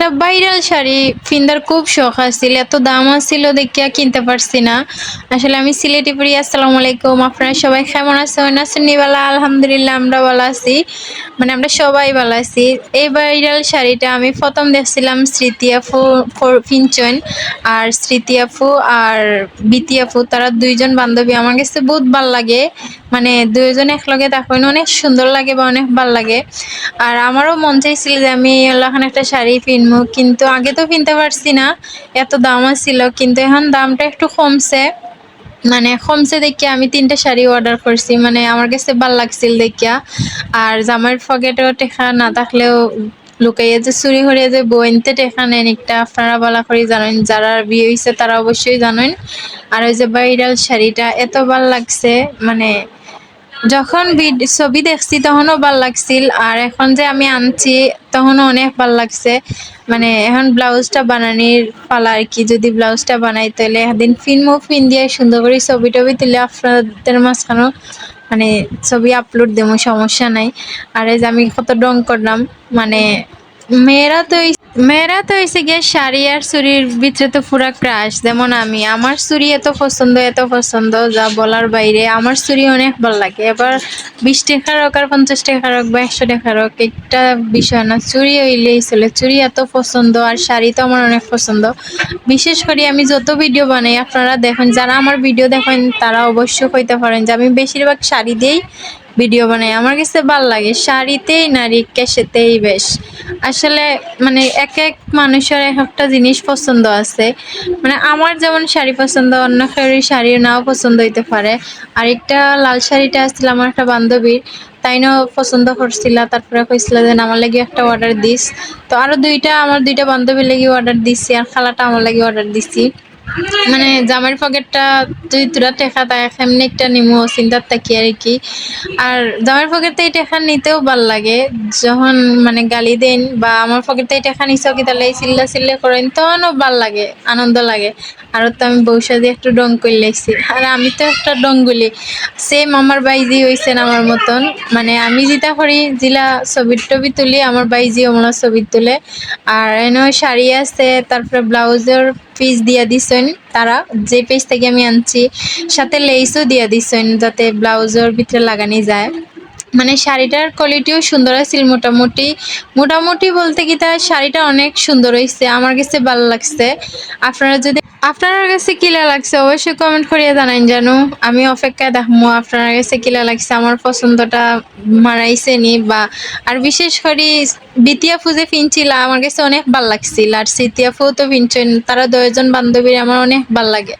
একটা ভাইরাল শাড়ি ফিন্দার খুব শখ আছিল, এত দাম আছিল দেখিয়া কিনতে পারছি না। আসলে আমি সিলেটি পুরি আসসালামু আলাইকুম। আপনারা সবাই কেমন আছেন? আছেন নিবালা আলহামদুলিল্লাহ, আমরা ভালো আছি। মানে আমরা সবাই ভালো আছি। এই ভাইরাল শাড়িটা আমি প্রথম দেখছিলাম স্মৃতি আপু পিঞ্চন আর স্মৃতি আপু আর বিতি আপু। তারা দুইজন বান্ধবী। আমার কাছে বহুত ভালো লাগে। মানে দুইজন একলগে তখন অনেক সুন্দর লাগে বা অনেক ভালো লাগে। আর আমারও মন চাইছিল যে আমি এখন একটা শাড়ি কিনবো কিন্তু আগে তো কিনতে পারছি না। এত দাম ছিল কিন্তু এখন দামটা একটু কমছে। মানে কমছে দেখিয়া আমি তিনটা শাড়ি অর্ডার করছি মানে আমার কাছে ভালো লাগছিল দেখিয়া। আর জামার পকেটেও টেকা না থাকলেও লুকাইয়া যে চুরি করিয়া যে বইনতে টেকা নেন একটা আপনারা বলা করে জানেন। যারা বিয়ে হয়েছে তারা অবশ্যই জানেন। আর ওই যে ভাইরাল শাড়িটা, এত ভালো লাগছে মানে যখন ছবি দেখছি তখনও ভালো লাগছিল, আর এখন যে আমি আনছি তখনও অনেক ভালো লাগছে। মানে এখন ব্লাউজটা বানানির পালা আর কি, যদি ব্লাউজটা বানাই তাহলে একদিন ফিল্মও ফিন দিয়ে সুন্দর করে ছবি টবি তুলে আপনাদের মাঝখানেও মানে ছবি আপলোড দেবো, সমস্যা নাই। আর এই যে আমি কত রং করলাম মানে মেয়েরা তো এই- মেয়েরা তো হয়েছে গিয়ে শাড়ি আর চুরির ভিতরে তো পুরা ক্রাশ। যেমন আমি, আমার চুরি এত পছন্দ এত পছন্দ, যা বলার বাইরে। আমার চুরি অনেক ভালো লাগে। এবার বিশ টাকার হোক আর পঞ্চাশ টাকার হোক বা একশো টাকার হোক, একটা বিষয় না, চুরি হইলেই চলে। চুরি এত পছন্দ আর শাড়ি তো আমার অনেক পছন্দ। বিশেষ করে আমি যত ভিডিও বানাই, আপনারা দেখেন, যারা আমার ভিডিও দেখেন, তারা অবশ্যই কইতে পারেন যে আমি বেশিরভাগ শাড়ি দিয়েই ভিডিও বানাই। আমার কাছে ভালো লাগে, শাড়িতেই নারী কেসেতেই বেশ। আসলে মানে এক এক মানুষের এক একটা জিনিস পছন্দ আছে। মানে আমার যেমন শাড়ি পছন্দ, অন্য কারোর শাড়ি নাও পছন্দ হইতে পারে। আর একটা লাল শাড়িটা আসছিল আমার একটা বান্ধবীর, তাইনও পছন্দ করছিল। তারপরে কইছিল যে আমার লাগি একটা অর্ডার দিস। তো আরও দুইটা, আমার দুইটা বান্ধবীর লাগি অর্ডার দিছি আর খালাটা আমার লাগি অর্ডার দিছি। মানে জামার পকেটটা তুই তোরা টেকা তাই এমনি একটা নিমু চিন্তার থাকি আর কি। আর জামার পকেটে এই টেকা নিতেও ভালো লাগে। যখন মানে গালি দেন বা আমার পকেটে এই টেকা নিছ কি তাহলে এই চিল্লা চিল্লা করেন তখনও ভালো লাগে, আনন্দ লাগে। আর তো আমি বৌসা দিয়ে একটু ডং করে লাইছি আর আমি তো একটা ডঙ্গুলি সেম আমার বাইজি হয়েছেন আমার মতন। মানে আমি যেটা করি, জিলা ছবির টবি তুলি আমার বাইজি ওমলা ছবি তুলে। আর এনে শাড়ি আছে তারপরে ব্লাউজের পিস দিয়ে দিছেন। তারা যে পিস থেকে আমি আনছি, সাথে লেসও দিয়ে দিছেন যাতে ব্লাউজের ভিতরে লাগানি যায়। মানে শাড়িটার কোয়ালিটিও সুন্দর আছিল মোটামুটি। মোটামুটি বলতে কি তার শাড়িটা অনেক সুন্দর হয়েছে, আমার কাছে ভালো লাগছে। আপনারা যদি আপনার কাছে কিলা লাগছে? অবশ্যই কমেন্ট করিয়া জানাইন জানো। আমি অপেক্ষায় দেখব আপনার কাছে কিলা লাগছে? আমার পছন্দটা মারাইছে নি বা, আর বিশেষ করে বিতিয়া ফুজে ফিনছিল আমার কাছে অনেক ভালো লাগছিল। আর সিতিয়া ফু তো ফিনছেন তারা দুজন বান্ধবীর আমার অনেক ভালো লাগে।